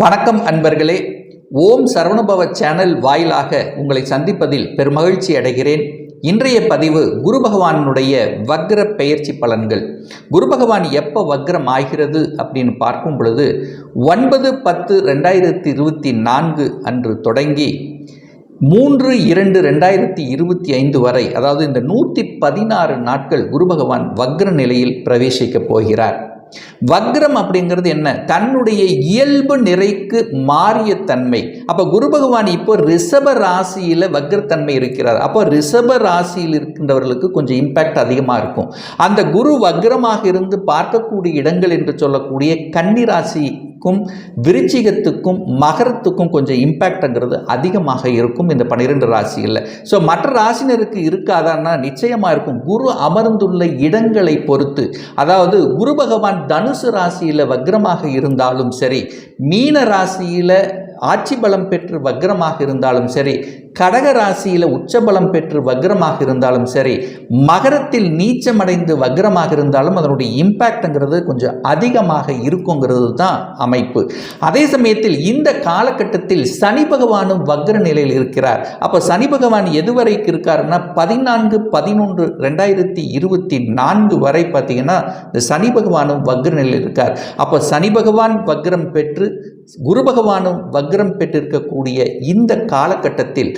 வணக்கம் அன்பர்களே. ஓம் சரவணுபவ சேனல் வாயிலாக உங்களை சந்திப்பதில் பெருமகிழ்ச்சி அடைகிறேன். இன்றைய பதிவு குரு பகவானுடைய வக்ர பெயர்ச்சி பலன்கள். குரு பகவான் எப்போ வக்ரம் ஆகிறது அப்படின்னு பார்க்கும் பொழுது ஒன்பது பத்து ரெண்டாயிரத்தி இருபத்தி நான்கு அன்று தொடங்கி மூன்று இரண்டு ரெண்டாயிரத்தி இருபத்தி ஐந்து வரை அதாவது இந்த நூற்றி பதினாறு நாட்கள் குரு பகவான் வக்ர நிலையில் பிரவேசிக்கப் போகிறார். வக்ரம் அப்படிங்கிறது என்ன? தன்னுடைய இயல்பு நிறைக்கு மாறிய தன்மை. அப்போ குரு பகவான் இப்போ ரிஷப ராசியில் வக்ரத்தன்மை இருக்கிறார். அப்போ ரிஷப ராசியில் இருக்கின்றவர்களுக்கு கொஞ்சம் இம்பேக்ட் அதிகமாக இருக்கும். அந்த குரு வக்ரமாக இருந்து பார்க்கக்கூடிய இடங்கள் என்று சொல்லக்கூடிய கன்னி ராசி ராசிக்கும் விருச்சிகத்துக்கும் மகரத்துக்கும் கொஞ்சம் இம்பேக்ட்ங்கிறது அதிகமாக இருக்கும் இந்த பன்னிரெண்டு ராசிகளில். ஸோ மற்ற ராசினருக்கு இருக்காதான்னா நிச்சயமாக இருக்கும். குரு அமர்ந்துள்ள இடங்களை பொறுத்து அதாவது குரு பகவான் தனுசு ராசியில் வக்ரமாக இருந்தாலும் சரி மீன ராசியில் ஆட்சி பலம் பெற்று வக்ரமாக இருந்தாலும் சரி கடக ராசியில் உச்சபலம் பெற்று வக்ரமாக இருந்தாலும் சரி மகரத்தில் நீச்சமடைந்து வக்ரமாக இருந்தாலும் அதனுடைய இம்பேக்ட்ங்கிறது கொஞ்சம் அதிகமாக இருக்குங்கிறது தான் அமைப்பு. அதே சமயத்தில் இந்த காலகட்டத்தில் சனி பகவானும் வக்ர நிலையில் இருக்கிறார். அப்போ சனி பகவான் எதுவரைக்கு இருக்காருன்னா பதினான்கு பதினொன்று ரெண்டாயிரத்தி இருபத்தி நான்கு வரை பார்த்தீங்கன்னா இந்த சனி பகவானும் வக்ர நிலையில் இருக்கார். அப்போ சனி பகவான் வக்ரம் பெற்று குரு பகவானும் வக்ரம் பெற்றிருக்கக்கூடிய இந்த காலகட்டத்தில்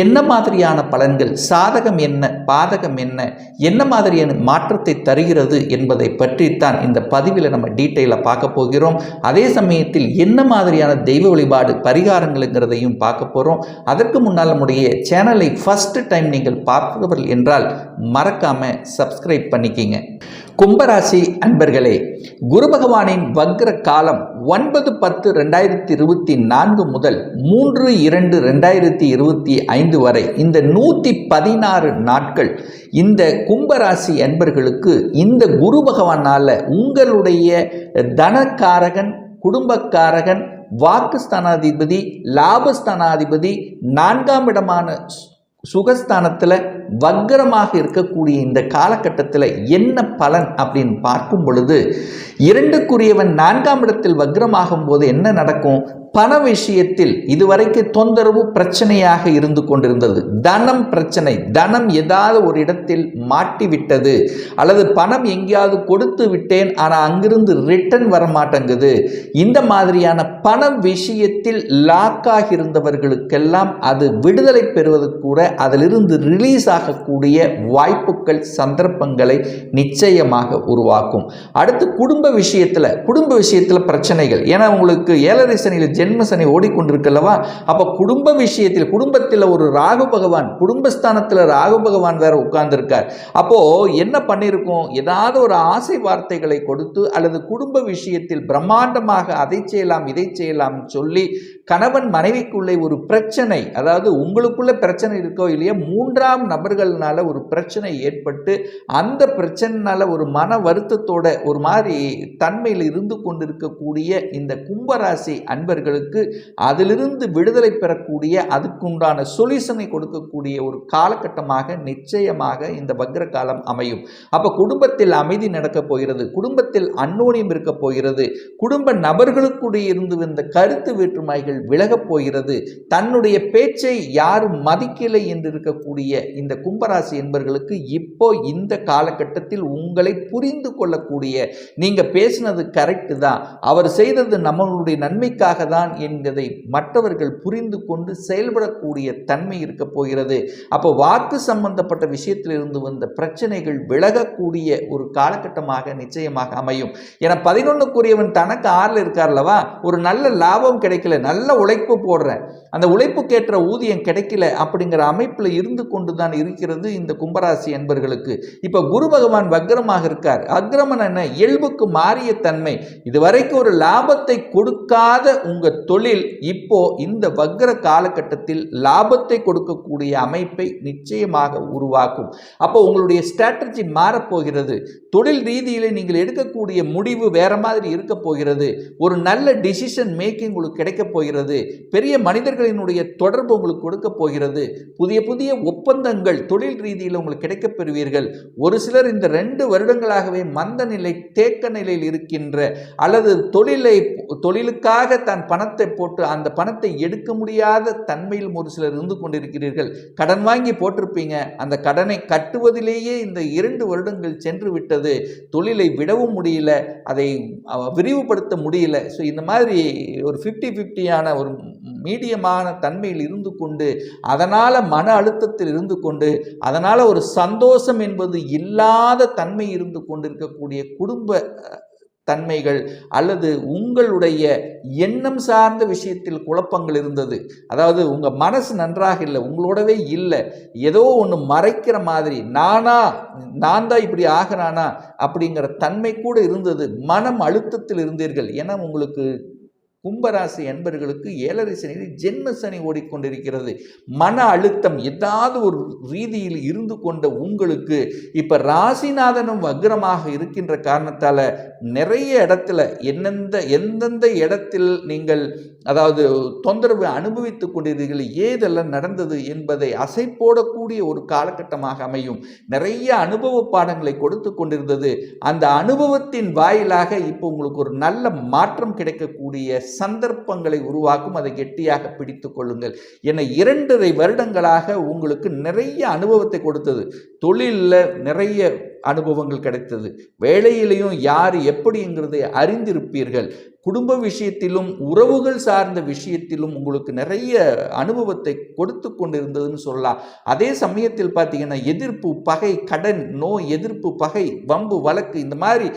என்ன மாதிரியான பலன்கள் சாதகம் என்ன பாதகம் என்ன என்ன மாதிரியான மாற்றத்தை தருகிறது என்பதை பற்றித்தான் இந்த பதிவில் நம்ம டீட்டெயிலாக பார்க்க போகிறோம். அதே சமயத்தில் என்ன மாதிரியான தெய்வ வழிபாடு பரிகாரங்களுங்கிறதையும் பார்க்க போகிறோம் அதற்கு முன்னால் நம்முடைய சேனலை ஃபஸ்ட்டு டைம் நீங்கள் பார்ப்பவர்கள் என்றால் மறக்காமல் சப்ஸ்கிரைப் பண்ணிக்கிங்க. கும்பராசி அன்பர்களே குரு பகவானின் வக்ர காலம் ஒன்பது பத்து ரெண்டாயிரத்தி இருபத்தி நான்கு முதல் மூன்று இரண்டு ரெண்டாயிரத்தி இருபத்தி ஐந்து வரை இந்த நூற்றி பதினாறு நாட்கள் இந்த கும்பராசி அன்பர்களுக்கு இந்த குரு பகவானால் உங்களுடைய தனக்காரகன் குடும்பக்காரகன் வாக்குஸ்தானாதிபதி லாபஸ்தானாதிபதி நான்காம் இடமான சுகஸ்தானத்தில் வக்கரமாக இருக்கக்கூடிய இந்த காலகட்டத்தில் என்ன பலன் அப்படின்னு பார்க்கும் பொழுது இரண்டுக்குரியவன் நான்காம் இடத்தில் வக்ரமாகும் போது என்ன நடக்கும்? பண விஷயத்தில் இதுவரைக்கு தொந்தரவு பிரச்சனையாக இருந்து கொண்டிருந்தது. தனம் பிரச்சனை. தனம் ஏதாவது ஒரு இடத்தில் மாட்டிவிட்டது. அல்லது பணம் எங்கேயாவது கொடுத்து விட்டேன் ஆனால் அங்கிருந்து ரிட்டர்ன் வர மாட்டேங்குது இந்த மாதிரியான பண விஷயத்தில் லாக்காக இருந்தவர்களுக்கெல்லாம் அது விடுதலை பெறுவது கூட அதிலிருந்து ரிலீஸ் ஆகக்கூடிய வாய்ப்புகள் சந்தர்ப்பங்களை நிச்சயமாக உருவாக்கும். அடுத்து குடும்ப விஷயத்தில் குடும்ப விஷயத்தில் பிரச்சனைகள். ஏன்னா உங்களுக்கு ஏழரை சனியில் ஜென்ம சனி ஓடிக்கொண்டிருக்கல்லவா அப்போ குடும்ப விஷயத்தில் குடும்பத்தில் ஒரு ராகு பகவான் குடும்பஸ்தானத்தில் ராகு பகவான் வேற உட்கார்ந்துருக்கார். அப்போ என்ன பண்ணியிருக்கோம் ஏதாவது ஒரு ஆசை வார்த்தைகளை கொடுத்து அல்லது குடும்ப விஷயத்தில் பிரம்மாண்டமாக அதை செய்யலாம் இதை செய்யலாம் சொல்லி கணவன் மனைவிக்குள்ளே ஒரு பிரச்சனை அதாவது உங்களுக்குள்ள பிரச்சனை இருக்கோ இல்லையா மூன்றாம் நபர்கள்னால ஒரு பிரச்சனை ஏற்பட்டு அந்த பிரச்சனைனால ஒரு மன வருத்தத்தோட ஒரு மாதிரி தன்மையில் இருந்து கொண்டிருக்கக்கூடிய இந்த கும்பராசி அன்பர்களுக்கு அதிலிருந்து விடுதலை பெறக்கூடிய அதுக்குண்டான சொல்யூஷனை கொடுக்கக்கூடிய ஒரு காலகட்டமாக நிச்சயமாக இந்த வக்ர காலம் அமையும். அப்போ குடும்பத்தில் அமைதி நடக்கப் போகிறது குடும்பத்தில் அன்னோனியம் இருக்க போகிறது குடும்ப நபர்களுக்குடைய இருந்து வந்த கருத்து வேற்றுமைகள் விலகப் போகிறது தன்னுடைய பேச்சை யாரும் மதிக்கலை என்று இருக்கக்கூடிய இந்த கும்பராசி என்பர்களுக்கு இப்போ இந்த காலகட்டத்தில் உங்களை புரிந்து கொள்ளக்கூடிய நீங்க பேசினது கரெக்டு தான். அவர் செய்தது நம்மளுடைய நன்மைக்காக தான் என்பதை மற்றவர்கள் புரிந்து கொண்டு செயல்படக்கூடிய தன்மை இருக்க போகிறது. அப்போ வாக்கு சம்பந்தப்பட்ட விஷயத்திலிருந்து வந்த பிரச்சனைகள் விலகக்கூடிய ஒரு காலகட்டமாக நிச்சயமாக அமையும். என பதினொன்றுக்குரியவன் தனக்கு ஆறில் இருக்கார்லவா? ஒரு நல்ல லாபம் கிடைக்கல நல்ல உழைப்பு போடுறேன். அந்த உழைப்புக்கேற்ற ஊதியம் கிடைக்கல அப்படிங்கிற அமைப்பில் இருந்து கொண்டு தான் இருக்கிறது இந்த கும்பராசி என்பர்களுக்கு இப்போ குரு பகவான் வக்ரமாக இருக்கார். அக்ரமன் என்ன? இயல்புக்கு மாறிய தன்மை. இதுவரைக்கும் ஒரு லாபத்தை கொடுக்காத உங்க தொழில் இப்போ இந்த வக்ர காலகட்டத்தில் லாபத்தை கொடுக்கக்கூடிய அமைப்பை நிச்சயமாக உருவாக்கும். அப்போ உங்களுடைய ஸ்ட்ராட்டஜி மாறப்போகிறது. தொழில் ரீதியில் நீங்கள் எடுக்கக்கூடிய முடிவு வேற மாதிரி இருக்க போகிறது. ஒரு நல்ல டிசிஷன் மேக்கிங் உங்களுக்கு கிடைக்க போகிறது. பெரிய மனிதர்களினுடைய தொடர்பு உங்களுக்கு கொடுக்க போகிறது. புதிய புதிய ஒப்பந்தங்கள் உங்கள் தொழில் ரீதியில் உங்களுக்கு கிடைக்கப் பெறுவீர்கள். ஒரு சிலர் இந்த ரெண்டு வருடங்களாகவே மந்த நிலை தேக்க நிலையில் இருக்கின்ற அல்லது தொழிலை தொழிலுக்காக தான் பணத்தை போட்டு அந்த பணத்தை எடுக்க முடியாத தன்மையிலும் ஒரு சிலர் இருந்து கொண்டிருக்கிறீர்கள். கடன் வாங்கி போட்டிருப்பீங்க. அந்த கடனை கட்டுவதிலேயே இந்த இரண்டு வருடங்கள் சென்று விட்டது. தொழிலை விடவும் முடியல. அதை விரிவுபடுத்த முடியல. ஸோ இந்த மாதிரி ஒரு ஃபிஃப்டி ஃபிஃப்டியான ஒரு மீடியமான தன்மையில் இருந்து கொண்டு அதனால் மன அழுத்தத்தில் இருந்து கொண்டு அதனால் ஒரு சந்தோஷம் என்பது இல்லாத தன்மை இருந்து கொண்டிருக்கக்கூடிய குடும்ப தன்மைகள் அல்லது உங்களுடைய எண்ணம் சார்ந்த விஷயத்தில் குழப்பங்கள் இருந்தது. அதாவது உங்கள் மனசு நன்றாக இல்லை உங்களோடவே இல்லை. ஏதோ ஒன்று மறைக்கிற மாதிரி நானா நான் தான் இப்படி ஆகிறானா? அப்படிங்கிற தன்மை கூட இருந்தது. மனம் அழுத்தத்தில் இருந்தீர்கள். ஏன்னா உங்களுக்கு கும்பராசி என்பர்களுக்கு ஏழரை சனியில் ஜென்ம சனி ஓடிக்கொண்டிருக்கிறது. மன அழுத்தம் ஏதாவது ஒரு ரீதியில் இருந்து கொண்ட உங்களுக்கு இப்போ ராசிநாதனும் வக்ரமாக இருக்கின்ற காரணத்தால் நிறைய இடத்துல எந்தெந்த எந்தெந்த இடத்தில் நீங்கள் அதாவது தொந்தரவு அனுபவித்துக் கொண்டிருக்கீர்கள் ஏதெல்லாம் நடந்தது என்பதை அசை போடக்கூடிய ஒரு காலகட்டமாக அமையும். நிறைய அனுபவ பாடங்களை கொடுத்து கொண்டிருந்தது. அந்த அனுபவத்தின் வாயிலாக இப்போ உங்களுக்கு ஒரு நல்ல மாற்றம் கிடைக்கக்கூடிய சந்தர்ப்பங்களை உருவாக்கும் அதை கெட்டியாக பிடித்து கொள்ளுங்கள். என இரண்டரை வருடங்களாக உங்களுக்கு நிறைய அனுபவத்தை கொடுத்தது. தொழிலில் நிறைய அனுபவங்கள் கிடைத்தது. வேலையிலையும் யார் எப்படிங்கிறதை அறிந்திருப்பீர்கள். குடும்ப விஷயத்திலும் உறவுகள் சார்ந்த விஷயத்திலும் உங்களுக்கு நிறைய அனுபவத்தை கொடுத்து கொண்டிருந்ததுன்னு சொல்லலாம். அதே சமயத்தில் பார்த்தீங்கன்னா எதிர்ப்பு பகை கடன் நோய் எதிர்ப்பு பகை வம்பு வழக்கு இந்த மாதிரி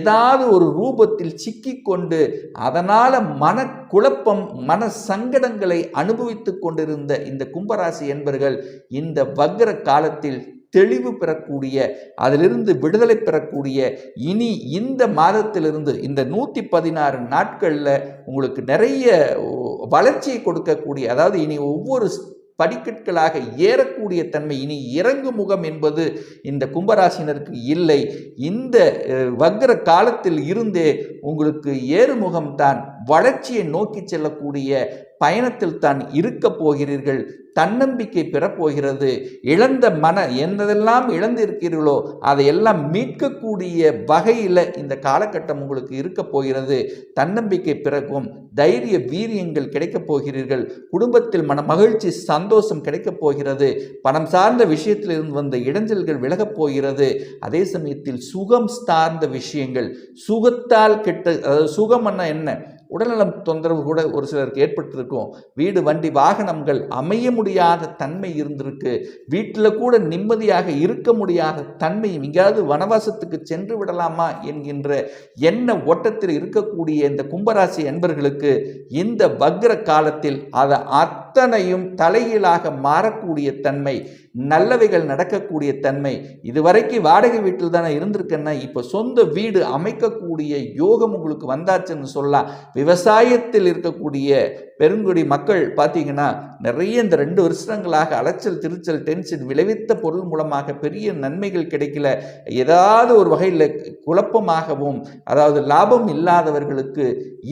ஏதாவது ஒரு ரூபத்தில் சிக்கி கொண்டு அதனால் மன குழப்பம் மன சங்கடங்களை அனுபவித்து கொண்டிருந்த இந்த கும்பராசி என்பர்கள் இந்த வக்ர காலத்தில் தெளிவு பெறக்கூடிய அதிலிருந்து விடுதலை பெறக்கூடிய இனி இந்த மாதத்திலிருந்து இந்த நூற்றி பதினாறு நாட்களில் உங்களுக்கு நிறைய வளர்ச்சியை கொடுக்கக்கூடிய அதாவது இனி ஒவ்வொரு படிக்கட்களாக ஏறக்கூடிய தன்மை இனி இறங்கு முகம் என்பது இந்த கும்பராசினருக்கு இல்லை. இந்த வக்ர காலத்தில் இருந்தே உங்களுக்கு ஏறுமுகம்தான் வளர்ச்சியை நோக்கி செல்லக்கூடிய பயணத்தில் தான் இருக்க போகிறீர்கள். தன்னம்பிக்கை பெறப்போகிறது. இழந்த மன என்னதெல்லாம் இழந்திருக்கிறீர்களோ அதையெல்லாம் மீட்கக்கூடிய வகையில் இந்த காலகட்டம் உங்களுக்கு இருக்க போகிறது. தன்னம்பிக்கை பிறக்கும் தைரிய வீரியங்கள் கிடைக்கப் போகிறீர்கள். குடும்பத்தில் மன மகிழ்ச்சி சந்தோஷம் கிடைக்கப் போகிறது. பணம் சார்ந்த விஷயத்திலிருந்து வந்த இடைஞ்சல்கள் விலகப் போகிறது. அதே சமயத்தில் சுகம் சார்ந்த விஷயங்கள் சுகத்தால் கெட்ட அதாவது சுகம்னா என்ன? உடல்நலம் தொந்தரவு கூட ஒரு சிலருக்கு ஏற்பட்டிருக்கும். வீடு வண்டி வாகனங்கள் அமைய முடியாத தன்மை இருந்திருக்கு. வீட்டில் கூட நிம்மதியாக இருக்க முடியாத தன்மை எங்கேயாவது வனவாசத்துக்கு சென்று விடலாமா என்கின்ற எண்ண ஓட்டத்தில் இருக்கக்கூடிய இந்த கும்பராசி என்பர்களுக்கு இந்த வக்ர காலத்தில் அதை அத்தனையும் தலைகீழாக மாறக்கூடிய தன்மை நல்லவைகள் நடக்கக்கூடிய தன்மை. இதுவரைக்கும் வாடகை வீட்டில் தானே இருந்திருக்கேன்னா இப்போ சொந்த வீடு அமைக்கக்கூடிய யோகம் உங்களுக்கு வந்தாச்சுன்னு சொல்லலாம். விவசாயத்தில் இருக்கக்கூடிய பெருங்குடி மக்கள் பார்த்தீங்கன்னா நிறைய இந்த ரெண்டு வருஷங்களாக அலைச்சல் திருச்சல் டென்ஷன் விளைவித்த பொருள் மூலமாக பெரிய நன்மைகள் கிடைக்கல. ஏதாவது ஒரு வகையில் குழப்பமாகவும் அதாவது லாபம் இல்லாதவர்களுக்கு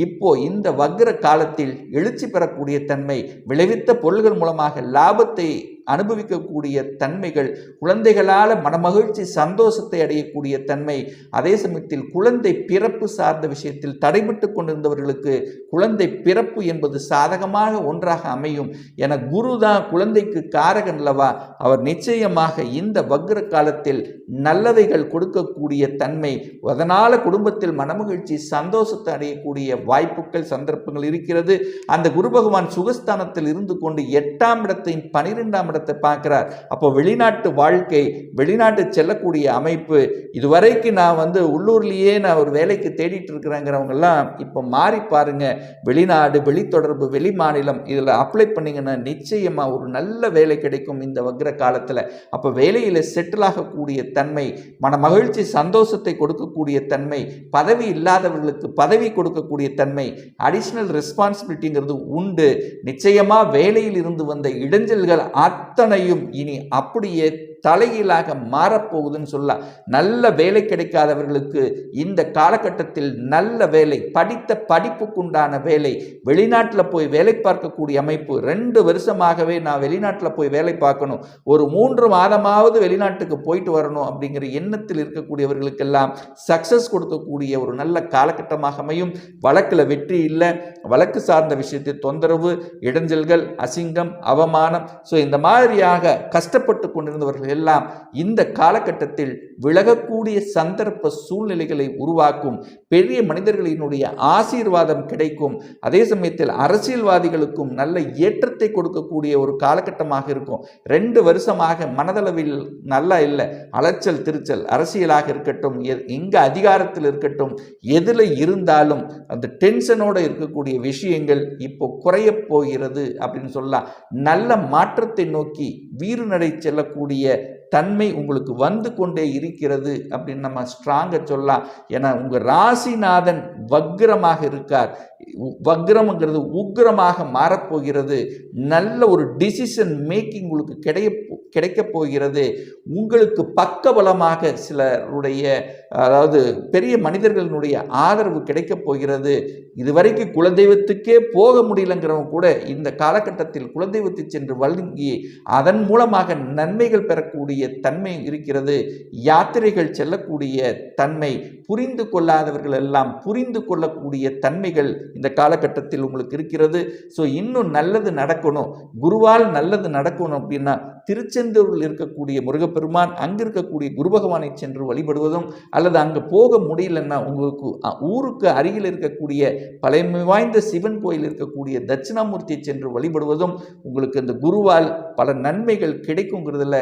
இப்போ இந்த வக்ர காலத்தில் எழுச்சி பெறக்கூடிய தன்மை விளைவித்த பொருள்கள் மூலமாக லாபத்தை அனுபவிக்கக்கூடிய தன்மைகள் குழந்தைகளால் மனமகிழ்ச்சி சந்தோஷத்தை அடையக்கூடிய தன்மை அதே சமயத்தில் குழந்தை பிறப்பு சார்ந்த விஷயத்தில் தடைபட்டு கொண்டிருந்தவர்களுக்கு குழந்தை பிறப்பு என்பது சாதகமாக ஒன்றாக அமையும் என குரு தான் குழந்தைக்கு காரகன் அல்லவா? அவர் நிச்சயமாக இந்த வக்ர காலத்தில் நல்லவைகள் கொடுக்கக்கூடிய தன்மை அதனால் குடும்பத்தில் மனமகிழ்ச்சி சந்தோஷத்தை அடையக்கூடிய வாய்ப்புகள் சந்தர்ப்பங்கள் இருக்கிறது. அந்த குரு பகவான் சுகஸ்தானத்தில் இருந்து கொண்டு எட்டாம் இடத்தையும் பனிரெண்டாம் இடத்தை பார்க்கிறார். அப்போ வெளிநாட்டு வாழ்க்கை வெளிநாட்டு செல்லக்கூடிய அமைப்பு இதுவரைக்கு நான் வந்து உள்ளூர்லேயே நான் ஒரு வேலைக்கு தேடிட்டு இருக்கிறேங்கிறவங்கெல்லாம் இப்போ மாறி பாருங்க. வெளிநாடு வெளித்தொடர்பு வெளி மாநிலம் இதில் அப்ளை பண்ணிங்கன்னா நிச்சயமாக ஒரு நல்ல வேலை கிடைக்கும் இந்த வக்ர காலத்தில். அப்போ வேலையில் செட்டில் ஆகக்கூடிய தன்மை மன மகிழ்ச்சி சந்தோஷத்தை கொடுக்கக்கூடிய தன்மை பதவி இல்லாதவர்களுக்கு பதவி கொடுக்கக்கூடிய தன்மை அடிஷ்னல் ரெஸ்பான்சிபிலிட்டிங்கிறது உண்டு. நிச்சயமாக வேலையில் இருந்து வந்த இடைஞ்சல்கள் அத்தனையும் இனி அப்படியே தலைகீழாக மாறப்போகுதுன்னு சொல்லலாம் நல்ல வேலை கிடைக்காதவர்களுக்கு இந்த காலகட்டத்தில் நல்ல வேலை படித்த படிப்புக்குண்டான வேலை வெளிநாட்டில் போய் வேலை பார்க்கக்கூடிய அமைப்பு ரெண்டு வருஷமாகவே நான் வெளிநாட்டில் போய் வேலை பார்க்கணும் ஒரு மூன்று மாதமாவது வெளிநாட்டுக்கு போயிட்டு வரணும் அப்படிங்கிற எண்ணத்தில் இருக்கக்கூடியவர்களுக்கெல்லாம் சக்சஸ் கொடுக்கக்கூடிய ஒரு நல்ல காலகட்டமாக அமையும். வழக்கில் வெற்றி இல்லை வழக்கு சார்ந்த விஷயத்தில் தொந்தரவு இடைஞ்சல்கள் அசிங்கம் அவமானம் ஸோ இந்த மாதிரியாக கஷ்டப்பட்டு கொண்டிருந்தவர்கள் எல்லாம் இந்த காலகட்டத்தில் விலகக்கூடிய சந்தர்ப்ப சூழ்நிலைகளை உருவாக்கும் பெரிய மனிதர்களினுடைய ஆசீர்வாதம் கிடைக்கும். அதே சமயத்தில் அரசியல்வாதிகளுக்கும் நல்ல ஏற்றத்தை கொடுக்கக்கூடிய ஒரு காலகட்டமாக இருக்கும். ரெண்டு வருஷமாக மனதளவில் நல்லா இல்லை. அலைச்சல் திருச்சல் அரசியலாக இருக்கட்டும் எ- எங்க அதிகாரத்தில் இருக்கட்டும் எதில் இருந்தாலும் அந்த டென்ஷனோட இருக்கக்கூடிய விஷயங்கள் இப்போ குறைய போகிறது அப்படின்னு சொல்லலாம். நல்ல மாற்றத்தை நோக்கி வீறுநடை செல்லக்கூடிய தன்மை உங்களுக்கு வந்து கொண்டே இருக்கிறது அப்படின்னு நம்ம ஸ்ட்ராங்காக சொல்லலாம். ஏன்னா உங்கள் ராசிநாதன் வக்ரமாக இருக்கார். உ- வக்ரம்ங்கிறது உக்ரமாக மாறப்போகிறது. நல்ல ஒரு டிசிஷன் மேக்கிங் உங்களுக்கு கிடைய கிடைக்கப் போகிறது. உங்களுக்கு பக்கபலமாக சிலருடைய அதாவது பெரிய மனிதர்களினுடைய ஆதரவு கிடைக்கப் போகிறது. இதுவரைக்கும் குலதெய்வத்துக்கே போக முடியலங்கிறவங்க கூட இந்த காலகட்டத்தில் குலதெய்வத்தை சென்று வழங்கி அதன் மூலமாக நன்மைகள் பெறக்கூடிய தன்மை இருக்கிறது. யாத்திரைகள் செல்லக்கூடிய தன்மை புரிந்து கொள்ளாதவர்கள் எல்லாம் புரிந்து கொள்ளக்கூடிய தன்மைகள் இந்த காலகட்டத்தில் உங்களுக்கு இருக்கிறது. ஸோ இன்னும் நல்லது நடக்கணும். குருவால் நல்லது நடக்கணும் அப்படின்னா திருச்செந்தூரில் இருக்கக்கூடிய முருகப்பெருமான் அங்கே இருக்கக்கூடிய குரு பகவானை சென்று வழிபடுவதும் அல்லது அங்கே போக முடியலன்னா உங்களுக்கு ஊருக்கு அருகில் இருக்கக்கூடிய பழமை வாய்ந்த சிவன் கோயில் இருக்கக்கூடிய தட்சிணாமூர்த்தியை சென்று வழிபடுவதும் உங்களுக்கு இந்த குருவால் பல நன்மைகள் கிடைக்குங்கிறதுல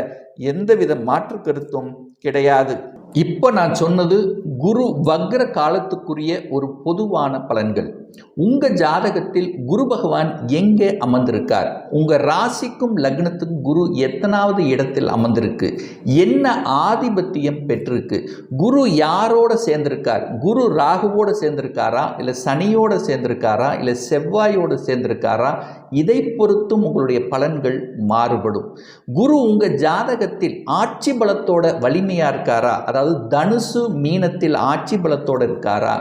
எந்தவித மாற்று கருத்தும் கிடையாது. இப்போ நான் சொன்னது குரு வக்ர காலத்துக்குரிய ஒரு பொதுவான பலன்கள். உங்கள் ஜாதகத்தில் குரு பகவான் எங்கே அமர்ந்திருக்கார்? உங்கள் ராசிக்கும் லக்னத்துக்கும் குரு எத்தனாவது இடத்தில் அமர்ந்திருக்கு? என்ன ஆதிபத்தியம் பெற்றிருக்கு? குரு யாரோட சேர்ந்திருக்கார்? குரு ராகுவோட சேர்ந்திருக்காரா? இல்லை சனியோட சேர்ந்திருக்காரா? இல்லை செவ்வாயோட சேர்ந்திருக்காரா? இதை பொறுத்தும் உங்களுடைய பலன்கள் மாறுபடும். குரு உங்கள் ஜாதகத்தில் ஆட்சி பலத்தோட வலிமையாக இருக்காரா? அதாவது தனுசு மீனத்தில் ஆட்சி பலத்தோடு இருக்காரா?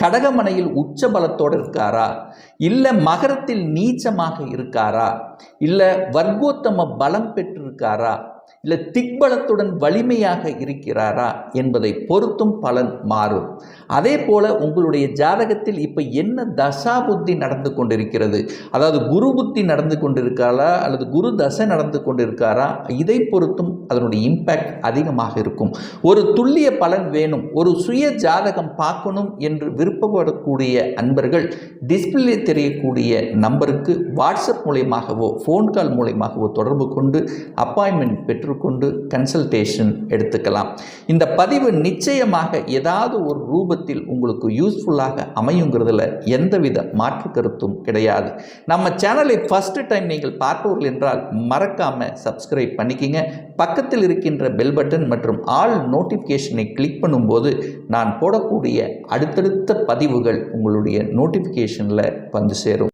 கடகமனையில் உச்ச பலத்தோடு இருக்காரா? இல்லை மகரத்தில் நீச்சமாக இருக்காரா? இல்லை வர்க்கோத்தம பலம் பெற்றிருக்காரா? இல்லை திக்பலத்துடன் வலிமையாக இருக்கிறாரா என்பதை பொறுத்தும் பலன் மாறும். அதே போல உங்களுடைய ஜாதகத்தில் இப்போ என்ன தசா புத்தி நடந்து கொண்டிருக்கிறது? அதாவது குரு புத்தி நடந்து கொண்டிருக்காரா? அல்லது குரு தசை நடந்து கொண்டிருக்காரா? இதை பொறுத்தும் அதனுடைய இம்பேக்ட் அதிகமாக இருக்கும். ஒரு துல்லிய பலன் வேணும். ஒரு சுய ஜாதகம் பார்க்கணும் என்று விருப்பப்படக்கூடிய அன்பர்கள் டிஸ்பிளே தெரியக்கூடிய நம்பருக்கு வாட்ஸ்அப் மூலியமாகவோ ஃபோன் கால் மூலயமாகவோ தொடர்பு கொண்டு அப்பாயின்மெண்ட் பெற்றுக்கொண்டு கன்சல்டேஷன் எடுத்துக்கலாம். இந்த பதிவு நிச்சயமாக ஏதாவது ஒரு ரூபத்தில் உங்களுக்கு யூஸ்ஃபுல்லாக அமையுங்கிறதுல எந்தவித மாற்று கருத்தும் கிடையாது. நம்ம சேனலை ஃபஸ்ட்டு டைம் நீங்கள் பார்ப்பவர்கள் என்றால் மறக்காமல் சப்ஸ்கிரைப் பண்ணிக்கிங்க. பக்கத்தில் இருக்கின்ற பெல் பட்டன் மற்றும் ஆல் நோட்டிஃபிகேஷனை கிளிக் பண்ணும்போது நான் போடக்கூடிய அடுத்தடுத்த பதிவுகள் உங்களுடைய நோட்டிஃபிகேஷனில் வந்து சேரும்.